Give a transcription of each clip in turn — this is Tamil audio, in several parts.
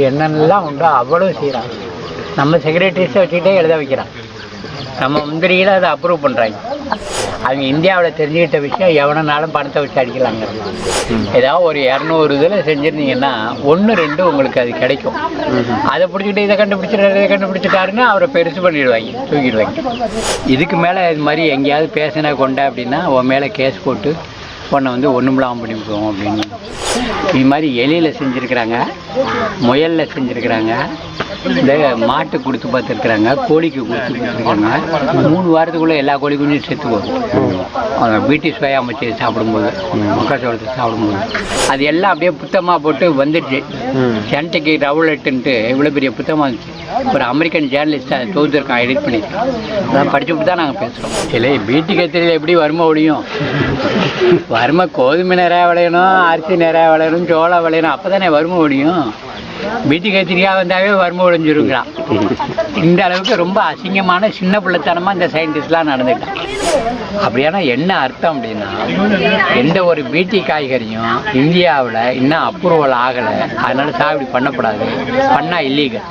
என்னென்னலாம் உண்டோ அவ்வளோ செய்கிறான் நம்ம செக்ரட்டரிஸை வச்சுக்கிட்டே எழுத வைக்கிறான். நம்ம முந்திரியில் அதை அப்ரூவ் பண்ணுறாங்க அவங்க இந்தியாவில் தெரிஞ்சுக்கிட்ட விஷயம் எவனனாலும் பணத்தை வச்சு அடிக்கலாங்க. ஏதாவது ஒரு இரநூறு இதில் செஞ்சுருந்தீங்கன்னா ஒன்று ரெண்டு உங்களுக்கு அது கிடைக்கும். அதை பிடிச்சிட்டு இதை கண்டுபிடிச்சிட்டாரு இதை கண்டுபிடிச்சிட்டாருன்னு அவரை பெருசு பண்ணிடுவாங்க தூக்கிடுவாங்க. இதுக்கு மேலே இது மாதிரி எங்கேயாவது பேசினா கொண்ட அப்படின்னா உன் மேலே கேஸ் போட்டு பொண்ணை வந்து ஒன்றுமில்லாமல் பண்ணி விடுவோம் அப்படின்னு. இது மாதிரி எலியில் செஞ்சுருக்கிறாங்க முயலில் செஞ்சுருக்கிறாங்க இந்த மாட்டு கொடுத்து பார்த்துருக்குறாங்க கோழிக்கு கொடுத்து பார்த்துருக்காங்க மூணு வாரத்துக்குள்ளே எல்லா கோழி குஞ்சும் செத்து போகும் வீட்டு பிரிட்டிஷ் அமைச்சு சாப்பிடும்போது மக்காச்சோளத்தை சாப்பிடும்போது. அது எல்லாம் அப்படியே புத்தமாக போட்டு வந்துடுச்சு. சென்ட்டுக்கு ரவுலட்டுன்ட்டு இவ்வளோ பெரிய புத்தமாக இருந்துச்சு. ஒரு அமெரிக்கன் ஜேர்னலிஸ்ட் அதை தொகுத்துருக்கான் எடிட் பண்ணியிருக்கான் அதான் படிச்சுட்டு தான் நாங்கள் பேசுகிறோம் இல்லை பீட்டி எத்திரியில் எப்படி வருமா ஒழியும். வறுமை கோதுமை நிறையா விளையணும் அரிசி நிறையா விளையணும் சோளம் விளையணும். அப்போ தானே வறுமை முடியும் பீட்டி கத்திரிக்காய் வந்தாவே வறுமை ஒழிஞ்சிருக்கிறான் இந்த அளவுக்கு ரொம்ப அசிங்கமான சின்ன பிள்ளைத்தனமாக இந்த சயின்டிஸ்ட்லாம் நடந்துட்டான் அப்படியானா என்ன அர்த்தம் அப்படின்னா எந்த ஒரு பீட்டி காய்கறியும் இந்தியாவில் இன்னும் அப்ரூவல் ஆகலை. அதனால் சாகுபடி பண்ணக்கூடாது. பண்ணால் இல்லீகல்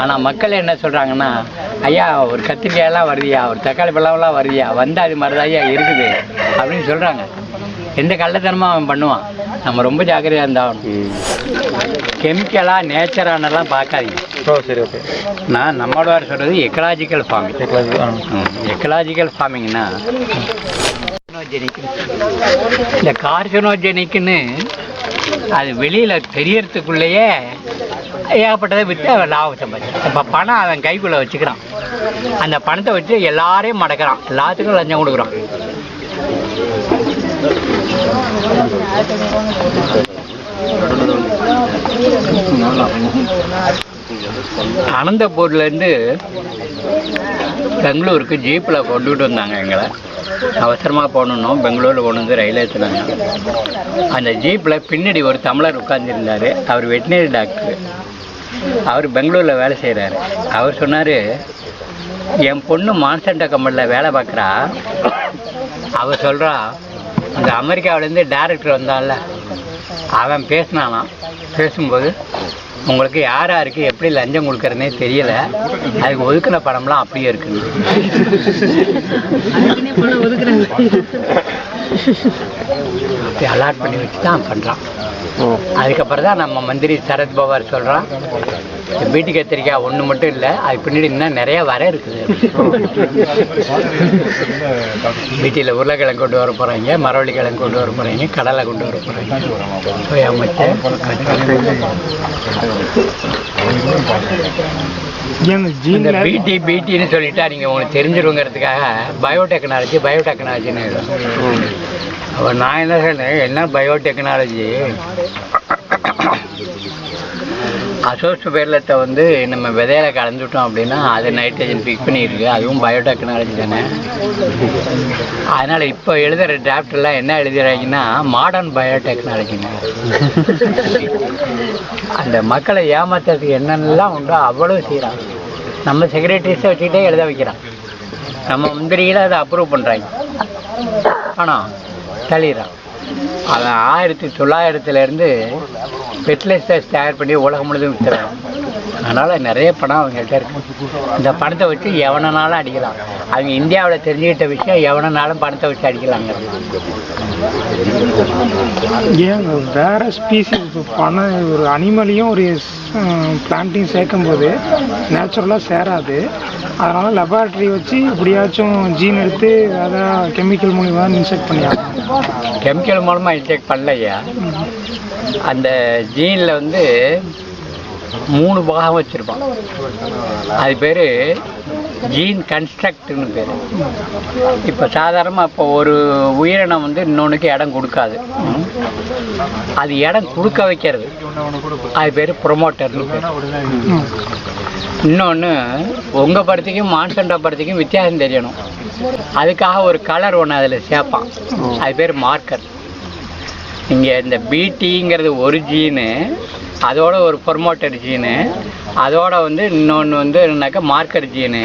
ஆனால் மக்கள் என்ன சொல்கிறாங்கன்னா ஐயா ஒரு கத்திரிக்காயெல்லாம் வருதியா ஒரு தக்காளி பழம்லாம் வருதியா வந்தால் அது மாதிரி தான் ஐயா இருக்குது. அப்படின்னு சொல்கிறாங்க எந்த கள்ளத்தனமாக அவன் பண்ணுவான்? நம்ம ரொம்ப ஜாக்கிரதையாக இருந்தாகணும் கெமிக்கலாக நேச்சரானலாம் பார்க்காதீங்க. ஓ சரி ஓகே. நான் நம்மளோட சொல்கிறது எக்கலாஜிக்கல் ஃபார்மிங் எக்கலாஜிக்கல் ஃபார்மிங்னா இந்த கார்சினோஜெனிக்னு அது வெளியில் தெரியறதுக்குள்ளேயே ஏகப்பட்டதை விற்று அவன் லாபம் சம்பாதிச்சான் இப்போ பணம் அவன் கைக்குள்ளே வச்சுக்கிறான். அந்த பணத்தை வச்சு எல்லாரையும் மடக்கிறான். எல்லாத்துக்கும் லஞ்சம் கொடுக்குறான். அனந்தபூர்லேருந்து பெங்களூருக்கு ஜீப்பில் கொண்டுகிட்டு வந்தாங்க எங்களை. அவசரமாக போகணுன்னோம் பெங்களூரில் கொண்டு வந்து ரயில் ஏற்றினாங்க அந்த ஜீப்பில் பின்னாடி ஒரு தமிழர் உட்காந்துருந்தார் அவர் வெட்டினரி டாக்டர். அவர் பெங்களூரில் வேலை செய்கிறாரு அவர் சொன்னார் என் பொண்ணு மான்சென்டா கம்பெனியில் வேலை பார்க்குறா. அவள் சொல்கிறா அந்த அமெரிக்காவிலேருந்து டேரக்டர் வந்தான்ல அவன் பேசினானா பேசும்போது உங்களுக்கு யார் யாருக்கு எப்படி லஞ்சம் கொடுக்குறதுனே தெரியல. அதுக்கு ஒதுக்கின படம்லாம் அப்படியே இருக்கு. அப்படி அலாட் பண்ணி வச்சு தான் பண்ணுறான் அதுக்கப்புறம் தான் நம்ம மந்திரி சரத்பவார் சொல்கிறோம் வீட்டு கத்திரிக்காய் ஒன்று மட்டும் இல்லை அது பின்னாடி இன்னும் நிறைய வர இருக்குது. வீட்டில் உருளைக்கிழங்கு கொண்டு வர போகிறாங்க மரவள்ளி கிழங்கு கொண்டு வர போகிறாங்க கடலை கொண்டு வர போகிறாங்க போய் அமைச்சு இந்த பிடி பிடின்னு சொல்லிட்டா நீங்கள் உங்களுக்கு தெரிஞ்சிருங்கிறதுக்காக பயோடெக்னாலஜி பயோடெக்னாலஜின்னு அப்போ நான் என்ன சொன்னேன் என்ன பயோடெக்னாலஜி அசோஸ்ட் பேர்லத்தை வந்து நம்ம விதையில கலந்துட்டோம் அப்படின்னா அது நைட்ரஜன் பிக் பண்ணியிருக்கு. அதுவும் பயோடெக்னாலஜி தானே. அதனால் இப்போ எழுதுகிற டிராஃப்ட்லாம் என்ன எழுதுறாங்கன்னா மாடர்ன் பயோடெக்னாலஜிங்க அந்த மக்களை ஏமாத்துறதுக்கு என்னென்னலாம் உண்டோ அவ்வளோ செய்கிறான் நம்ம செக்ரட்டரிஸை வச்சுக்கிட்டே எழுத வைக்கிறான். நம்ம முந்திரியில் அதை அப்ரூவ் பண்ணுறாங்க ஆனால் தள்ளிடுறான். அவன் ஆயிரத்தி தொள்ளாயிரத்துலேருந்து ஃபெர்டிலைசர்ஸ் தயார் பண்ணி உலகம் முழுதும் விற்றுறான் அதனால் நிறைய பணம் அவங்கள்ட்ட இருக்கு. இந்த பணத்தை வச்சு எவனனாலும் அடிக்கலாம். அவங்க இந்தியாவில் தெரிஞ்சுக்கிட்ட விஷயம் எவனனாலும் பணத்தை வச்சு அடிக்கலாங்க ஏன் வேற ஸ்பீசிஸ் பணம் ஒரு அனிமலையும் ஒரு பிளான்ட்டையும் சேர்க்கும்போது நேச்சுரலாக சேராது. அதனால லெபார்ட்ரி வச்சு எப்படியாச்சும் ஜீன் எடுத்து அதை கெமிக்கல் மூலிமா இன்செக்ட் பண்ணியாகும் கெமிக்கல் மூலமாக இன்ஜெக்ட் பண்ணலையா. அந்த ஜீனில் வந்து மூணு பாகம் வச்சுருப்பான். அது பேர் ஜீன் கன்ஸ்ட்ரக்ட்னு பேர். இப்போ சாதாரணமாக இப்போ ஒரு உயிரினம் வந்து இன்னொன்றுக்கு இடம் கொடுக்காது. அது இடம் கொடுக்க வைக்கிறது. அது பேர் ப்ரொமோட்டர்னு பேர். இன்னொன்று உங்கள் படத்துக்கும் மான்சண்டா படத்துக்கும் வித்தியாசம் தெரியணும். அதுக்காக ஒரு கலர் ஒன்று அதில் சேர்ப்பான். அது பேர் மார்க்கர் இங்கே இந்த பிடிங்கிறது ஒரு ஜீனு அதோட ஒரு ப்ரொமோட்டர் ஜீனு அதோட வந்து இன்னொன்று வந்து என்னன்னாக்கா மார்க்கர் ஜீனு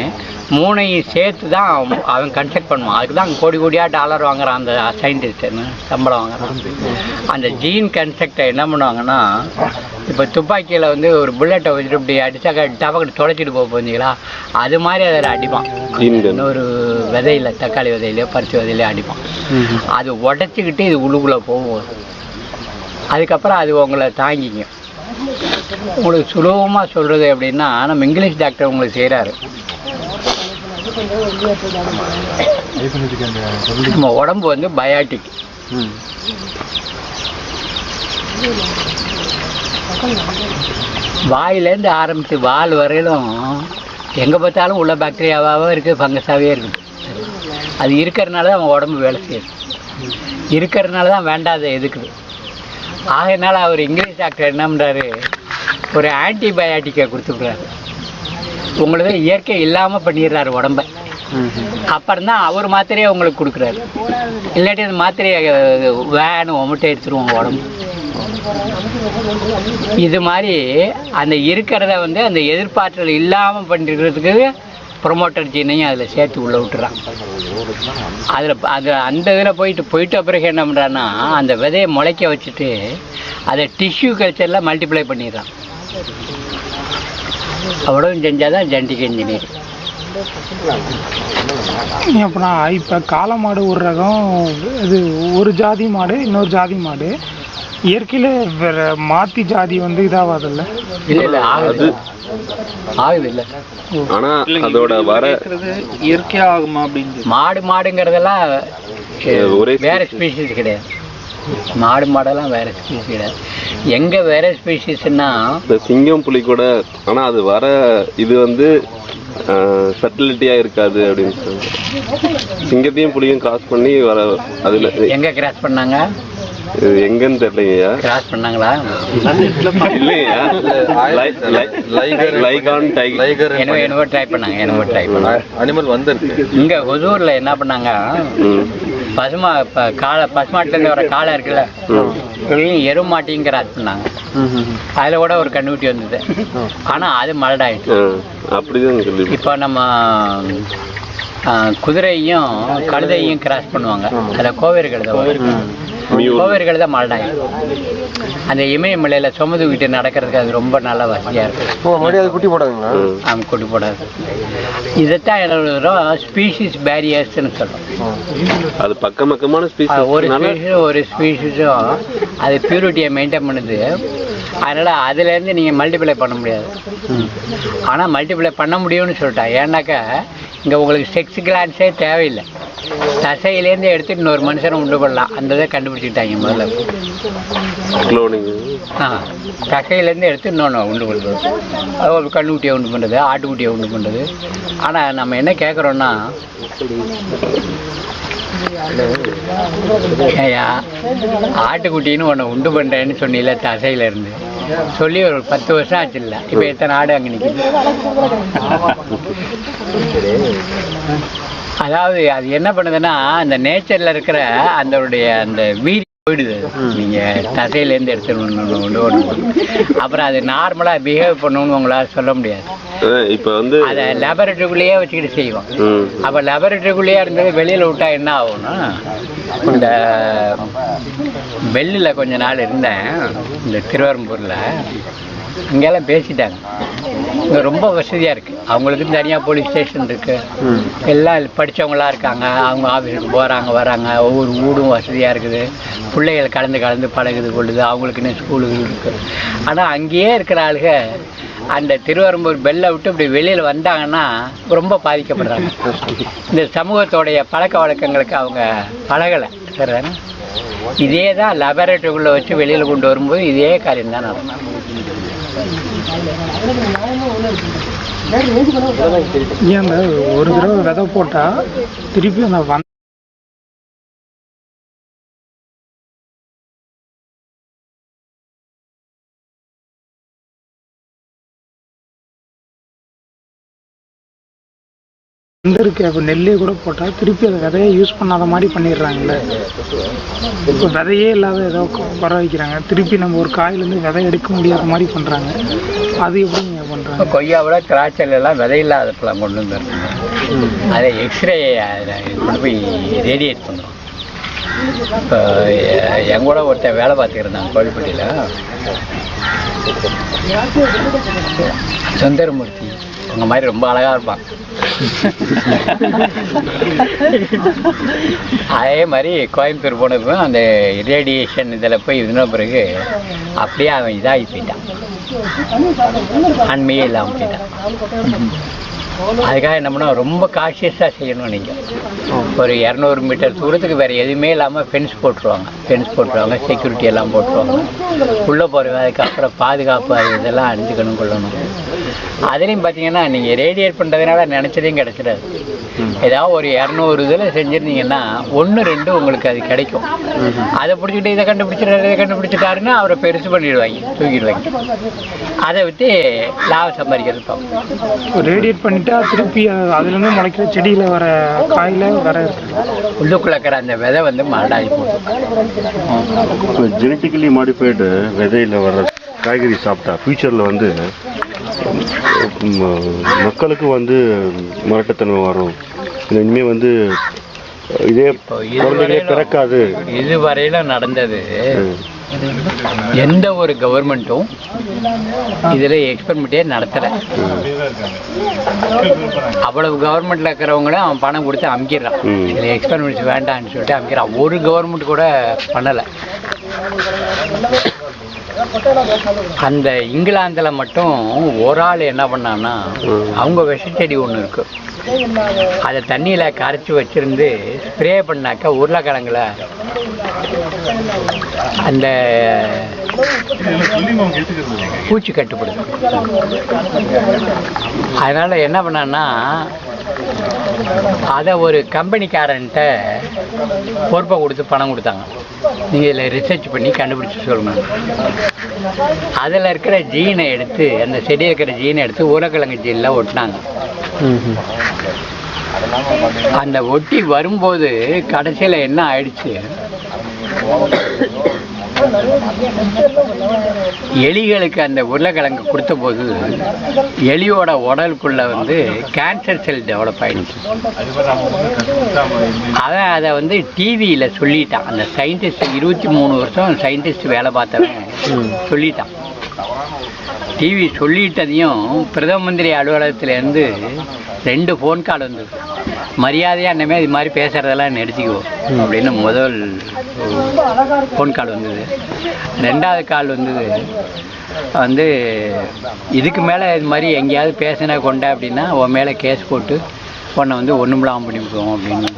மூணையும் சேர்த்து தான் அவன் கன்ஸ்ட்ரக்ட் பண்ணுவான். அதுக்கு தான் கோடி கோடியாக டாலர் வாங்குறான் அந்த சயின்டிஸ்ட் சம்பளம் வாங்குறான். அந்த ஜீன் கன்ஸ்ட்ரக்டை என்ன பண்ணுவாங்கன்னா இப்போ துப்பாக்கியில் வந்து ஒரு புல்லட்டை வச்சுட்டு இப்படி அடிச்சாக்க டபக்கு தொலைச்சிட்டு போக போந்தீங்களா அது மாதிரி அதில் அடிப்பான். இன்னொரு விதையில தக்காளி விதையிலையோ பருத்தி விதையிலையோ அடிப்பான். அது உடச்சிக்கிட்டு இது உள்ளுக்குள்ளே போகும். அதுக்கப்புறம் அது உங்களை தாங்கிக்கும். உங்களுக்கு சுலபமாக சொல்கிறது அப்படின்னா நம்ம இங்கிலீஷ் டாக்டர் உங்களுக்கு செய்கிறாரு நம்ம உடம்பு வந்து பயாட்டிக் வாயிலேருந்து ஆரம்பித்து வால் வரையிலும் எங்கே பார்த்தாலும் உள்ள பாக்டீரியாவாகவே இருக்குது ஃபங்கஸாகவே இருக்குது அது இருக்கிறதுனால தான் அவன் உடம்பு வேலை செய்யுது. இருக்கிறதுனால தான் வேண்டாத எதுக்குது ஆகையினால அவர் இங்கிலீஷ் டாக்டர் என்ன பண்ணுறாரு ஒரு ஆன்டிபயாட்டிக்கை கொடுத்துக்கிறாரு உங்களுக்கு இயற்கை இல்லாமல் பண்ணிடுறாரு உடம்ப. அப்புறம் தான் அவர் மாத்திரையை உங்களுக்கு கொடுக்குறாரு. இல்லாட்டி அந்த மாத்திரையை வேணும் ஒமட்டை எடுத்துருவோம் உடம்பு. இது மாதிரி அந்த இருக்கிறத வந்து அந்த எதிர்பார்த்தல் இல்லாமல் பண்ணிருக்கிறதுக்கு ப்ரொமோட்டர் ஜீனையும் அதில் சேர்த்து உள்ளே விட்டுறான். அதில் அது அந்த இதில் போயிட்டு போயிட்ட பிறகு என்ன பண்ணுறான்னா அந்த விதையை முளைக்க வச்சுட்டு அதை டிஷ்யூ கல்ச்சரில் மல்டிப்ளை பண்ணிடுறான். அவ்வளவும் செஞ்சால் தான் ஜெனடிக் இன்ஜினியர் அப்படின்னா இப்போ காளை மாடு ஒரு ரகம் இது ஒரு ஜாதி மாடு இன்னொரு ஜாதி மாடு. இயற்கையில் வேற மாற்றி ஜாதி வந்து இதாகாதில்ல இல்லை இல்லை ஆகுது. ஆகுது இல்லை. ஆனா அதோட வர இயற்கையா ஆகுமா அப்படின்னு மாடு மாடுங்கிறதெல்லாம் ஒரே வேற ஸ்பீஷிஸ் கிடையாது. மாடு மாடெல்லாம் வேற ஸ்பீஷிஸ் கிடையாது. எங்கே வேற ஸ்பீஷிஸ்னா இந்த சிங்கம் புலி கூட ஆனா அது வர இது வந்து ஃபெர்டிலிட்டியா இருக்காது அப்படின்னு சொல்லுவாங்க சிங்கத்தையும் புலியும் கிராஸ் பண்ணி வர அதுல எங்கே கிராஸ் பண்ணாங்க? இது எங்கன்னு தெரியலைங்கய்யா. கிராஸ் பண்ணாங்களா? இல்லையா லைகான் டைகர் என்னவோ என்னவோ ட்ரை பண்ணாங்க என்னவோ ட்ரை பண்ணாங்க. அனிமல் வந்திருக்கு. இங்கே என்ன பண்ணாங்க? பசுமா இப்போ காளை பசுமாட்டிலேருந்து வர காளை இருக்குல்ல எருமாட்டியும் கிராஸ் பண்ணாங்க. அதில் கூட ஒரு கண்ணுக்குட்டி வந்தது. ஆனால் அது மலடாயிடுச்சு ஆ, அப்படிதான் சொல்லி இப்போ நம்ம குதிரையும் கழுதையும் கிராஸ் பண்ணுவாங்க. அதில் கோவேறு கழுதை. கோவேறு கழுதை மலடாயிடும் அந்த இமயமலையில் சுமந்து விட்டு நடக்கிறதுக்கு அது ரொம்ப நல்ல வசதியாக இருக்கும் மறுபடியும் அது குட்டி போடாதுங்களா? ஆமாம் கொண்டு போடாது. இதைத்தான் என்ன ஸ்பீஷிஸ் பேரியர்ஸ்னு சொல்கிறோம் அது பக்கம் பக்கமான அது ஒரு ஸ்பீஷிஸும் ஒரு ஸ்பீஷிஸும் அது பியூரிட்டியை மெயின்டைன் பண்ணுது. அதனால் அதுலேருந்து நீங்கள் மல்டிப்ளை பண்ண முடியாது. ஆனால் மல்டிப்ளை பண்ண முடியும்னு சொல்லிட்டா. ஏன்னாக்கா இங்கே உங்களுக்கு செக்ஸ் கிளான்ஸே தேவையில்லை. தசையிலேருந்து எடுத்துட்டு இன்னொரு மனுஷனை உண்டு பண்ணலாம். அந்த இதை கண்டுபிடிச்சிக்கிட்டாங்க முதல்ல. ஆ. தசையிலேருந்து எடுத்து இன்னொன்று உண்டு பண்ணுறது அது ஒரு கண்ணுக்குட்டியை உண்டு பண்ணுறது ஆட்டுக்குட்டியை உண்டு பண்ணுறது ஆனால் நம்ம என்ன கேட்குறோன்னா ஏயா ஆட்டுக்குட்டின்னு ஒன்று உண்டு பண்ணுறேன்னு சொன்னீல தசையில இருந்து சொல்லி ஒரு பத்து வருஷம் ஆச்சு இல்லை இப்போ எத்தனை ஆடு அங்கே நிற்கிது அதாவது அது என்ன பண்ணுதுன்னா அந்த நேச்சரில் இருக்கிற அதோடைய அந்த வீதி போயிடுது. நீங்கள் தசையிலேருந்து எடுத்துட்டு ஒன்று ஒன்று அப்புறம் அது நார்மலாக பிஹேவ் பண்ணணும்னு உங்களால் சொல்ல முடியாது. இப்ப வந்து அதை லேபரேட்டரிக்குள்ளேயே வச்சுக்கிட்டு செய்வோம். அப்போ லேபரேட்டரிக்குள்ளேயே இருந்தது வெளியில் விட்டா என்ன ஆகும்னா இந்த வெள்ளில் கொஞ்ச நாள் இருந்தேன் இந்த திருவரம்பூரில். இங்கெல்லாம் பேசிட்டாங்க. இங்கே ரொம்ப வசதியாக இருக்குது அவங்களுக்கு தனியாக போலீஸ் ஸ்டேஷன் இருக்குது எல்லாம் படித்தவங்களாம் இருக்காங்க. அவங்க ஆஃபீஸுக்கு போகிறாங்க வராங்க. ஒவ்வொரு ஊடும் வசதியாக இருக்குது. பிள்ளைகள் கலந்து கலந்து பழகுது கொள்ளுது அவங்களுக்குன்னு ஸ்கூலுகள் இருக்குது ஆனால் அங்கேயே இருக்கிற ஆளுக அந்த திருவரம்பூர் பெல்லை விட்டு இப்படி வெளியில் வந்தாங்கன்னா ரொம்ப பாதிக்கப்படுறாங்க. இந்த சமூகத்தோடைய பழக்க வழக்கங்களுக்கு அவங்க பழகலை. சரிதானே? இதே தான் லெபரேட்டரிக்குள்ளே வச்சு வெளியில் கொண்டு வரும்போது இதே காரியம் தான் நடக்கும். ஏன் ஒரு தடவை விதை போட்டால் திருப்பி அந்த வந்திருக்கு அப்போ நெல்லே கூட போட்டால் திருப்பி அந்த விதையை யூஸ் பண்ணாத மாதிரி பண்ணிடுறாங்கல்ல இப்போ விதையே இல்லாத ஏதோ வர வைக்கிறாங்க. திருப்பி நம்ம ஒரு காயிலேருந்து விதை எடுக்க முடியாத மாதிரி பண்ணுறாங்க அது எப்படிங்க பண்ணுறாங்க கொய்யாவோட திராட்சையில எல்லாம் விதையில்லாத பழம் கொண்டு வந்துருக்காங்க அதை எக்ஸ்ரே கொண்டு போய் ரேடியேட் இப்போ எ- என் கூட ஒருத்தன் வேலை பார்த்துக்கிருந்தான் கோழிப்பட்டியில் சுந்தரமூர்த்தி. உங்க மாதிரி ரொம்ப அழகா இருப்பான். அதே மாதிரி கோயம்புத்தூர் போனதும் அந்த ரேடியேஷன் இதில் போய் இருந்த பிறகு அப்படியே அவன் இதாகி போயிட்டான். அண்மையே இல்லாமல் போயிட்டான். அதுக்காக என்ன பண்ணோம் ரொம்ப காஷியஸாக செய்யணும் நீங்கள் ஒரு இரநூறு மீட்டர் தூரத்துக்கு வேறு எதுவுமே இல்லாமல் ஃபென்ஸ் போட்டுருவாங்க. ஃபென்ஸ் போட்டுருவாங்க செக்யூரிட்டி எல்லாம் போட்டுருவாங்க. உள்ளே போகிறவங்க அதுக்கப்புறம் பாதுகாப்பு அது இதெல்லாம் அணிஞ்சுக்கணும் கொள்ளணும். அதுலேயும் பார்த்தீங்கன்னா நீங்கள் ரேடியேட் பண்ணுறதுனால நினச்சதையும் கிடச்சிடாது. ஏதாவது ஒரு இரநூறு இதில் செஞ்சுருந்தீங்கன்னா ஒன்று ரெண்டு உங்களுக்கு அது கிடைக்கும். அதை பிடிச்சிட்டு இதை கண்டுபிடிச்சிட்டாரு இதை கண்டுபிடிச்சிட்டாருன்னா அவரை பெருசு பண்ணிடுவாங்க தூக்கிடுவாங்க. அதை விட்டு லாபம் சம்பாதிக்கிறது பார்ப்போம் ரேடியேட் பண்ணிட்டா திருப்பி அது- அதுலேருந்து முளைக்கிற செடியில் வர காயில் வர உள்ளுக்குள்ள இருக்கிற அந்த விதை வந்து மரடாகி போகும் ஜெனட்டிக்கலி மாடிஃபைடு விதையில் வர்ற காய்கறி சாப்பிட்டா ஃப்யூச்சரில் வந்து மக்களுக்கு வந்து மரட்டத்தன்மை வரும். இனிமேல் வந்து இதே குழந்தைகளே பிறக்காது. இதுவரையிலும் நடந்தது. எந்த ஒரு கவர்மெண்ட்டும் இதில் எக்ஸ்பெரிமெண்ட்டே நடத்தலை. அவ்வளவு கவர்மெண்ட்டில் இருக்கிறவங்களும் அவன் பணம் கொடுத்து அமுக்கிடுறான். இதில் எக்ஸ்பெரிமெண்ட்ஸ் வேண்டாம்னு சொல்லிட்டு அமுக்கிறான் ஒரு கவர்மெண்ட் கூட பண்ணலை. அந்த இங்கிலாந்தில் மட்டும் ஒரு ஆள் என்ன பண்ணான்னா அவங்க விஷச்செடி ஒன்று இருக்கு. அதை தண்ணியில் கரைச்சி வச்சிருந்து ஸ்ப்ரே பண்ணாக்க உருளைக்கிழங்குல அந்த பூச்சி கட்டுப்படுது. அதனால் என்ன பண்ணான்னா அதை ஒரு கம்பெனிக்காரன்ட்ட பொறுப்பை கொடுத்து பணம் கொடுத்தாங்க. நீங்கள் இதில் ரிசர்ச் பண்ணி கண்டுபிடிச்சி சொல்லணும் அதில் இருக்கிற ஜீனை எடுத்து அந்த செடி இருக்கிற ஜீனை எடுத்து உருளைக்கிழங்கு ஜீனில் ஒட்டினாங்க. அந்த ஒட்டி வரும்போது கடைசியில் என்ன ஆயிடுச்சு? எலிகளுக்கு அந்த உருளைக்கிழங்கு கொடுத்த போது எலியோட உடலுக்குள்ள வந்து கேன்சர் செல் டெவலப் ஆயிடுச்சு. அவன் அதை வந்து டிவியில் சொல்லிட்டான். அந்த சயின்டிஸ்ட் இருபத்தி மூணு வருஷம் சயின்டிஸ்ட் வேலை பார்த்தவன் சொல்லிட்டான். டிவி சொல்லிட்டதையும் பிரதம மந்திரி அலுவலகத்திலேருந்து ரெண்டு ஃபோன் கால் வந்தது. மரியாதையாக என்னமே இது மாதிரி பேசுகிறதெல்லாம் நிறுத்திக்குவோம் அப்படின்னு முதல் ஃபோன் கால் வந்தது. ரெண்டாவது கால் வந்தது. வந்து இதுக்கு மேலே இது மாதிரி எங்கேயாவது பேசினா கொண்ட அப்படின்னா உன் மேலே கேஸ் போட்டு உன்னை வந்து ஒன்றும்லாம் பண்ணிவிடுவோம் அப்படின்னு.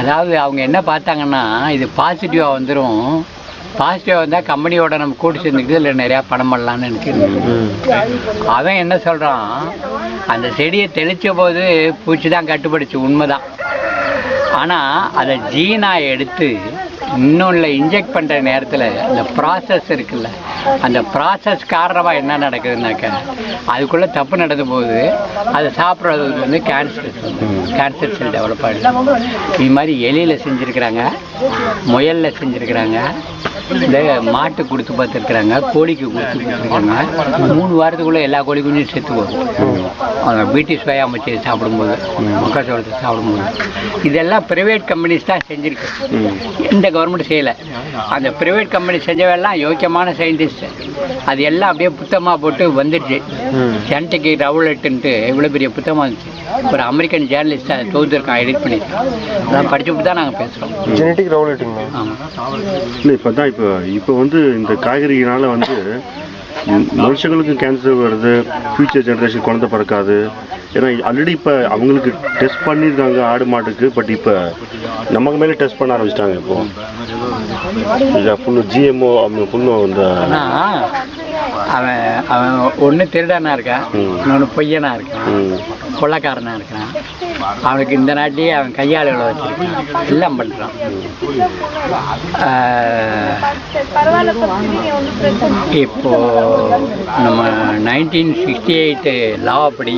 அதாவது அவங்க என்ன பார்த்தாங்கன்னா இது பாசிட்டிவாக வந்துடும் பாசிட்டிவாக வந்தால் கம்பெனியோட நம்ம கூட்டு சேர்ந்துக்கிட்டு இல்லை நிறையா பணம் பண்ணலான்னு நினைக்கிறேன். அவன் என்ன சொல்கிறான் அந்த செடியை தெளித்த போது பூச்சி தான் கட்டுப்படுச்சு உண்மைதான். ஆனால் அதை ஜீனாக எடுத்து இன்னொன்றில் இன்ஜெக்ட் பண்ணுற நேரத்தில் அந்த ப்ராசஸ் இருக்குல்ல அந்த ப்ராசஸ் காரணமாக என்ன நடக்குதுன்னாக்க அதுக்குள்ளே தப்பு நடந்த போது அதை சாப்பிட்றதுக்கு வந்து கேன்சர் கேன்சர் செல் டெவலப் ஆகிடுது இது மாதிரி எலியில் செஞ்சுருக்கிறாங்க முயலில் செஞ்சுருக்கிறாங்க இந்த மாட்டு கொடுத்து பார்த்துருக்குறாங்க கோழிக்கு கொடுத்து பார்த்துருக்காங்க மூணு வாரத்துக்குள்ளே எல்லா கோழி குஞ்சும் செத்து போகும் அவங்க பிரிட்டிஷ் வய அமைச்சு சாப்பிடும்போது மக்காச்சோளத்தை சாப்பிடும்போது. இதெல்லாம் ப்ரைவேட் கம்பெனிஸ் தான் செஞ்சுருக்கு. எந்த கவர்மெண்ட் செய்யலை. அந்த ப்ரைவேட் கம்பெனி செஞ்சவெல்லாம் யோக்கியமான சயின்டிஸ்ட் அது எல்லாம் அப்படியே புத்தகமாக போட்டு வந்துடுச்சு. ஜெனட்டிக் ரவுலட்டுன்ட்டு இவ்வளோ பெரிய புத்தகமாக இருந்துச்சு ஒரு அமெரிக்கன் ஜேர்னலிஸ்ட் அதை தொகுத்துருக்கான் எடிட் பண்ணியிருக்கான் அதான் படிச்சுட்டு தான் நாங்கள் பேசுகிறோம் ஜெனட்டிக் ரவுலேட்டுங்களா ஆமாம் இல்லை இப்போ தான் இப்போ இப்போ வந்து இந்த காய்கறினால வந்து மனுஷங்களுக்கு கேன்சர் வருது ஃபியூச்சர் ஜெனரேஷன் குழந்தை பிறக்காது. ஏன்னா ஆல்ரெடி இப்போ அவங்களுக்கு டெஸ்ட் பண்ணியிருக்காங்க ஆடு மாட்டுக்கு பட் இப்போ நமக்கு மேலே டெஸ்ட் பண்ண ஆரம்பிச்சிட்டாங்க இப்போ. ஃபுல்லு ஜிஎம்ஓ அவங்க ஃபுல்லும் இந்த அவன் அவன் ஒன்று திருடனா இருக்கான். இன்னொன்று பொய்யனா இருக்கான் ம், கொள்ளக்காரனா இருக்கான். அவனுக்கு இந்த நாட்டிலேயே அவன் கையாளுகளை வச்சிருக்கான். எல்லாம் பண்ணுறான் இப்போ நம்ம நைன்டீன் சிக்ஸ்டி எயிட்டு லாவப்படி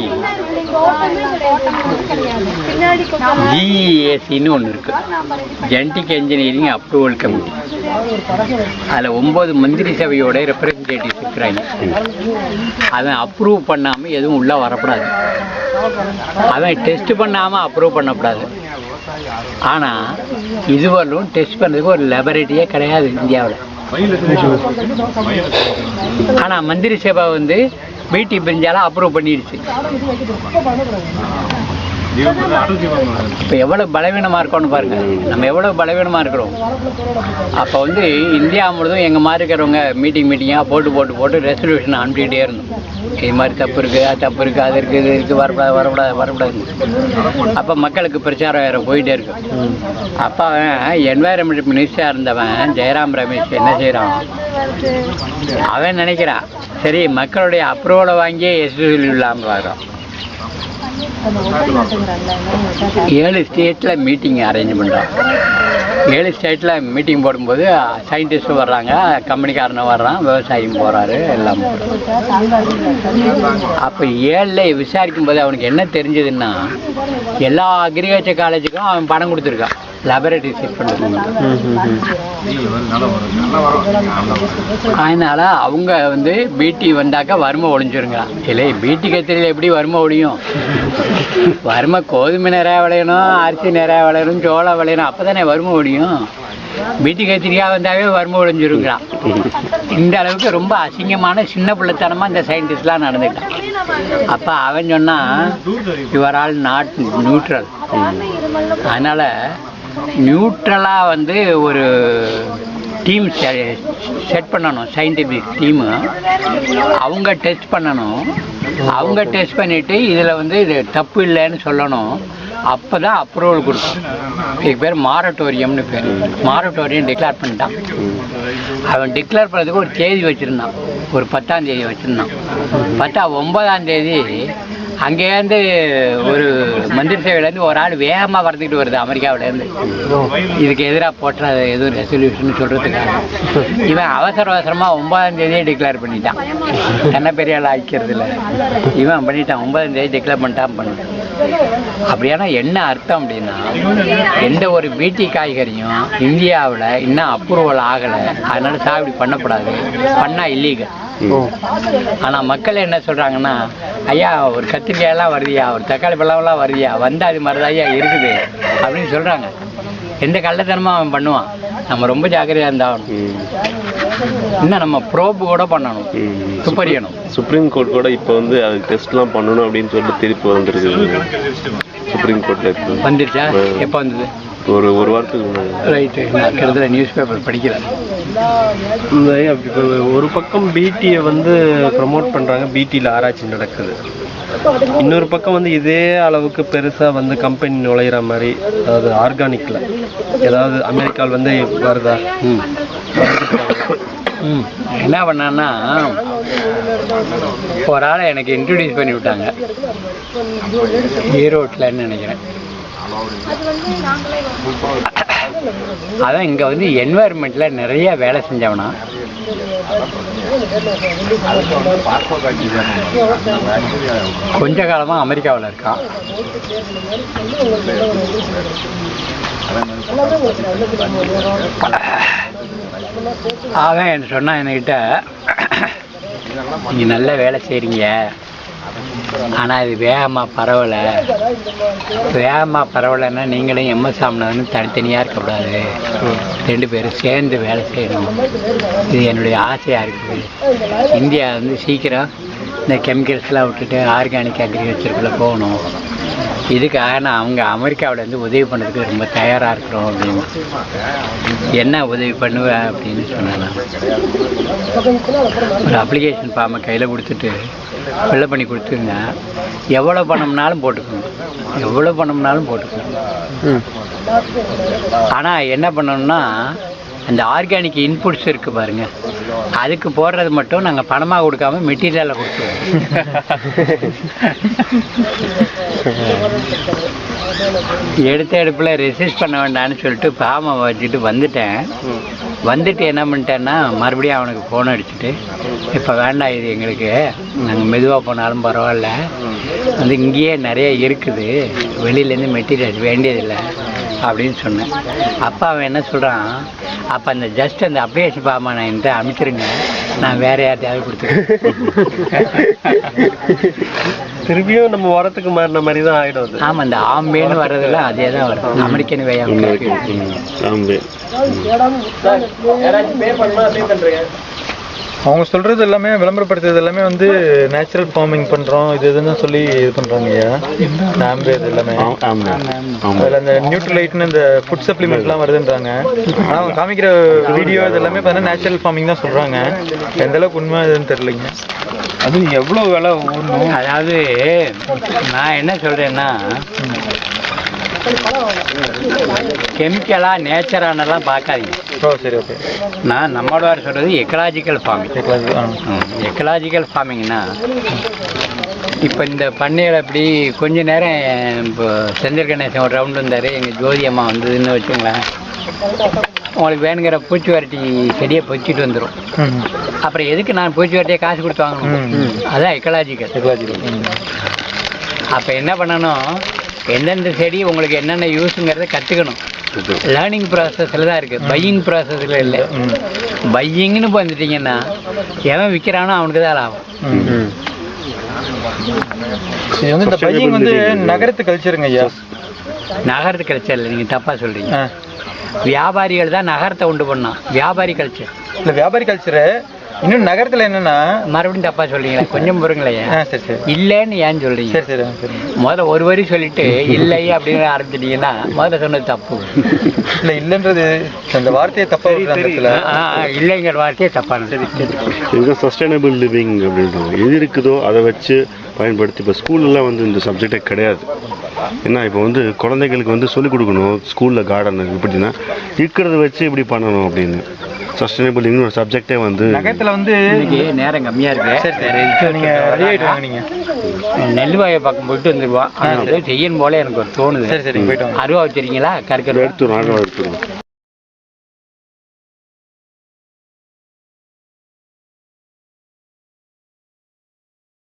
ஜிஇஎஸ்சின்னு ஒன்று இருக்குது ஜெனட்டிக் இன்ஜினியரிங் அப்ரூவல் கமிட்டி அதில் ஒம்பது மந்திரி சபையோட ரெப்ரசன்டேட்டிவ்ஸ் இருக்கிறாங்க அவன் அப்ரூவ் பண்ணாமல் எதுவும் உள்ளே வரக்கூடாது. அவன் டெஸ்ட் பண்ணாமல் அப்ரூவ் பண்ணக்கூடாது. ஆனால் இதுவரையும் டெஸ்ட் பண்ணுறதுக்கு ஒரு லெபரேட்டரியே கிடையாது இந்தியாவில். ஆனால் மந்திரி சபை வந்து பிடி பிரிஞ்சாலும் அப்ரூவ் பண்ணிடுச்சு இப்போ எவ்வளோ பலவீனமாக இருக்கோம்னு பாருங்கள் நம்ம எவ்வளோ பலவீனமாக இருக்கிறோம். அப்போ வந்து இந்தியா முழுதும் எங்கள் மாதிரி இருக்கிறவங்க மீட்டிங் மீட்டிங்காக போட்டு போட்டு போட்டு ரெசல்யூஷன் அனுப்பிக்கிட்டே இருந்தோம். இது மாதிரி தப்பு இருக்குது அது தப்பு இருக்குது அது இருக்குது இது இருக்குது வரக்கூடாது வரக்கூடாது வரக்கூடாது அப்போ மக்களுக்கு பிரச்சாரம் வேறு போயிட்டே இருக்கு. அப்போ அவன் என்வாயரன்மெண்ட் மினிஸ்டராக இருந்தவன் ஜெயராம் ரமேஷ் என்ன செய்கிறான் அவன் நினைக்கிறான் சரி மக்களுடைய அப்ரூவலை வாங்கி எஸ்எஸ்எல் இல்லாமல் வரோம் ஏழு ஸ்டேட்டில் மீட்டிங் அரேஞ்ச் பண்ணுறோம் ஏழு ஸ்டேட்டில் மீட்டிங் போடும்போது சயின்டிஸ்ட்டு வர்றாங்க கம்பெனிக்காரனும் வர்றான் விவசாயியும் போகிறாரு எல்லாம் அப்போ ஏழில் விசாரிக்கும் போது அவனுக்கு என்ன தெரிஞ்சதுன்னா எல்லா அக்ரிகல்ச்சர் காலேஜுக்கும் அவன் பணம் கொடுத்துருக்கான். லெபரேட்டரி செட் பண்ணுறது அவங்க வந்து பீட்டி வந்தாக்கா வறுமை ஒழிஞ்சிருங்க இல்லை பீட்டி கத்திரியில் எப்படி வறுமை ஒழியும் வறுமை கோதுமை நிறையா விளையணும் அரிசி நிறையா விளையணும் சோளம் விளையணும் அப்போ தானே வறுமை ஒழியும் பீட்டி கத்திரிக்காய் வந்தாவே வறுமை ஒழிஞ்சிருக்கிறான் இந்த அளவுக்கு ரொம்ப அசிங்கமான சின்ன பிள்ளைத்தனமாக இந்த சயின்டிஸ்ட்லாம் நடந்துக்கிட்டான். அப்போ அவன் சொன்னான் யுவர் ஆல் நாட் நியூட்ரல் அதனால் நியூட்ரலாக வந்து ஒரு டீம் செட் பண்ணணும் சயின்டிஃபிக் டீமு அவங்க டெஸ்ட் பண்ணணும். அவங்க டெஸ்ட் பண்ணிவிட்டு இதில் வந்து இது தப்பு இல்லைன்னு சொல்லணும். அப்போ தான் அப்ரூவல் கொடுக்கும். இதுக்கு பேர் மாரட்டோரியம்னு பேர். மாரட்டோரியம் டிக்ளேர் பண்ணிட்டான். அவன் டிக்ளேர் பண்ணுறதுக்கு ஒரு தேதி வச்சுருந்தான். ஒரு பத்தாம் தேதி வச்சுருந்தான். பார்த்தா ஒன்பதாம் தேதி அங்கேருந்து ஒரு மந்திரி சேவையிலேருந்து ஒரு ஆள் வேகமாக வரதுக்கிட்டு வருது அமெரிக்காவிலேருந்து. இதுக்கு எதிராக போட்டுற எதுவும் ரெசல்யூஷன் சொல்கிறதுக்காக இவன் அவசர அவசரமாக ஒன்பதாம் தேதியே டிக்ளேர் பண்ணிட்டான். என்ன பெரிய ஆள் ஆக்கிறது இல்லை. இவன் பண்ணிட்டான். ஒன்பதாம் தேதி டிக்ளேர் பண்ணிட்டான் பண்ணிட்டான் அப்படியானா என்ன அர்த்தம் அப்படின்னா எந்த ஒரு பீட்டி காய்கறியும் இந்தியாவில் இன்னும் அப்ரூவல் ஆகலை. அதனால சாகுபடி பண்ணக்கூடாது. பண்ணால் இல்லீகல் ஆனால் மக்கள் என்ன சொல்கிறாங்கன்னா ஐயா ஒரு கத்திரிக்காயெல்லாம் வருதியா ஒரு தக்காளி பழம்லாம் வருதியா வந்தால் அது மாதிரி ஐயா இருக்குது அப்படின்னு சொல்கிறாங்க எந்த கள்ளத்தனமாக அவன் பண்ணுவான்? நம்ம ரொம்ப ஜாக்கிரதையாக இருந்தாகணும் இன்னும் நம்ம ப்ரோப்பு கூட பண்ணணும். துப்பறியணும் சுப்ரீம் கோர்ட் கூட இப்போ வந்து அது டெஸ்ட்லாம் பண்ணணும் அப்படின்னு சொல்லிட்டு திருப்பி வந்திருக்குது. சுப்ரீம் கோர்ட்டில் வந்துருச்சா? எப்போ வந்தது? ஒரு ஒரு வாரத்துக்கு முன்னாடி. ரைட்டு நான் கிட்டத்தட்ட நியூஸ் பேப்பர் படிக்கிறேன் இப்போ ஒரு பக்கம் பிடியை வந்து ப்ரமோட் பண்ணுறாங்க பிடியில் ஆராய்ச்சி நடக்குது. இன்னொரு பக்கம் வந்து இதே அளவுக்கு பெருசாக வந்து கம்பெனி நுழையிற மாதிரி அதாவது ஆர்கானிக்கில் ஏதாவது அமெரிக்காவில் வந்து வருதா? ம். ம். என்ன பண்ணான்னா ஒரு ஆளை எனக்கு இன்ட்ரடியூஸ் பண்ணி விட்டாங்க. ஈரோட்டில்னு நினைக்கிறேன். அதான் இங்கே வந்து என்வாயர்மெண்ட்டில் நிறைய வேலை செஞ்சவனா. கொஞ்ச காலமாக அமெரிக்காவில் இருக்கான் அவன் என்ன சொன்னான் என்கிட்ட நீங்கள் நல்ல வேலை செய்கிறீங்க ஆனால் இது வேகமாக பரவலை. வேகமாக பரவலைன்னா நீங்களும் எம்எஸ் சாமினாலும் தனித்தனியாக இருக்கக்கூடாது. ரெண்டு பேரும் சேர்ந்து வேலை செய்யணும். இது என்னுடைய ஆசையாக இருக்குது. இந்தியா வந்து சீக்கிரம் இந்த கெமிக்கல்ஸ்லாம் விட்டுட்டு ஆர்கானிக் அக்ரிகல்ச்சருக்குள்ளே போகணும். இதுக்காக நான் அவங்க அமெரிக்காவில் வந்து உதவி பண்ணுறதுக்கு ரொம்ப தயாராக இருக்கிறோம் அப்படின்னு. என்ன உதவி பண்ணுவேன் அப்படின்னு சொன்னேன் ஒரு அப்ளிகேஷன் ஃபார்மை கையில் கொடுத்துட்டு ஃபில்லப் பண்ணி கொடுத்துருங்க. எவ்வளோ பணம்னாலும் போட்டுக்கோங்க. எவ்வளோ பணம்னாலும் போட்டுக்கோங்க. ஆனால் என்ன பண்ணணும்னா அந்த ஆர்கானிக் இன்புட்ஸ் இருக்கு பாருங்க. அதுக்கு போடுறது மட்டும் நாங்கள் பணமாக கொடுக்காம மெட்டீரியலாக கொடுத்துருவோம். எடுத்த எடுப்பில் ரெசிஸ்ட் பண்ண வேண்டாம்னு சொல்லிட்டு ஃபார்மை வச்சுட்டு வந்துட்டேன். வந்துட்டு என்ன பண்ணிட்டேன்னா மறுபடியும் அவனுக்கு ஃபோன் அடிச்சுட்டு இப்போ வேண்டாம் இது எங்களுக்கு. நாங்கள் மெதுவாக போனாலும் பரவாயில்ல. வந்து இங்கேயே நிறைய இருக்குது. வெளியிலேருந்து மெட்டீரியல் வேண்டியதில்லை. அப்படின்னு சொன்னேன். அப்போ அவன் என்ன சொல்கிறான் அப்போ அந்த ஜஸ்ட் அந்த அப்ளிகேஷன் ஃபார்மை நான் என்கிட்ட அனுப்பிச்சிருங்க. நான் வேற யார்ட்டையாவது கொடுத்துருக்கேன் திரும்பியும் நம்ம வரத்துக்கு மாறின மாதிரி தான் ஆயிடும் அது. ஆமாம் அந்த ஆம்பேன்னு வர்றதெல்லாம் அதே தான் வரும் அமெரிக்கன் வே ஆம்பே. அவங்க சொல்றது எல்லாமே விளம்பரப்படுத்துறது எல்லாமே வந்து நேச்சுரல் ஃபார்மிங் பண்றோம் இது இதுன்னு சொல்லி இது பண்றாங்க ஐயா. நாம்பே இது எல்லாமே ஆம்பே ஆம்பே அதுல அந்த நியூட்ரலைட்னு இந்த ஃபுட் சப்ளிமெண்ட்லாம் வருதுன்றாங்க. ஆனா அவங்க காமிக்கிற வீடியோ இது எல்லாமே பார்த்தீங்கன்னா நேச்சுரல் ஃபார்மிங் தான் சொல்றாங்க. எந்த அளவுக்கு உண்மை இதுன்னு தெரியலைங்க. அது எவ்வளவு விலை ஓடணும் அதாவது நான் என்ன சொல்றேன்னா கெமிக்கலா நேச்சரானலாம் பார்க்காதீங்க. ஓ சரி ஓகே நான் நம்மளோட சொல்றது எக்கலாஜிக்கல் ஃபார்மிங் எக்கலாஜிக்கல் ஃபார்மிங்னா இப்போ இந்த பண்ணையில் இப்படி கொஞ்ச நேரம் இப்போ செந்தில் கணேசன் ஒரு ரவுண்டு வந்தார் எங்கள் ஜோதி அம்மா வந்ததுன்னு வச்சுங்களேன் உங்களுக்கு வேணுங்கிற பூச்சி வரட்டி செடியை பொச்சிட்டு வந்துடும் அப்புறம் எதுக்கு நான் பூச்சி வரட்டியை காசு கொடுத்து வாங்கணும்? அதான் எக்கலாஜிக்கல் அப்போ என்ன பண்ணணும்? எந்தெந்த செடி உங்களுக்கு என்னென்ன யூஸுங்கிறத கற்றுக்கணும் லேர்னிங் ப்ராசஸில் தான் இருக்குது பையிங் ப்ராசஸில் இல்லை. பையிங்னு வந்துட்டீங்கன்னா எவன் விற்கிறானோ அவனுக்கு தான் லாபம். இது வந்து இந்த பையன் வந்து நகரத்து கல்ச்சருங்க ஐயா. நகரத்து கல்ச்சர் இல்லை. நீங்கள் தப்பாக சொல்கிறீங்க. வியாபாரிகள் தான் நகரத்தை உண்டு பண்ணான் வியாபாரி கல்ச்சர் இந்த வியாபாரி கல்ச்சரு இன்னும் நகரத்துல என்னன்னா? மறுபடியும் தப்பாக சொல்றீங்களா? கொஞ்சம் பொறுங்களேன். ஆ சரி சரி. இல்லைன்னு ஏன் சொல்கிறீங்க சரி சரி முதல்ல ஒரு வரி சொல்லிட்டு இல்லை அப்படின்னு ஆரம்பிச்சிட்டீங்கன்னா முதல்ல சொன்னது தப்பு. இல்ல இல்லன்றது அந்த வார்த்தையை தப்பா ஆ, இல்லைங்கிற வார்த்தையே தப்பானது. இதுதான் சஸ்டைனபிள் லிவிங் அப்படின்றது. எது இருக்குதோ அதை வச்சு பயன்படுத்தி இப்போ ஸ்கூல்லலாம் வந்து இந்த சப்ஜெக்டே கிடையாது. ஏன்னா இப்போ வந்து குழந்தைகளுக்கு வந்து சொல்லிக் கொடுக்கணும். ஸ்கூலில் கார்டன் இப்படின்னா இருக்கிறத வச்சு இப்படி பண்ணணும் அப்படின்னு. சஸ்டைனபிள் ஒரு சப்ஜெக்டே வந்து நகரத்துல வந்து இன்னைக்கு நேரம் கம்மியா இருக்கு. வேற எதுக்கும் நீங்க ரெடி ஆயிட்டு வாங்க நீங்க நெல் வாயை பக்கம் போயிட்டு வந்துருவான் அது செய்யணும் போல எனக்கு ஒரு தோணுது. சரி சரி. போயிட்டு வாங்க. அருவா வச்சிருக்கீங்களா? கற்கரு எடுத்துரும் ஆழம் எடுத்துரும்.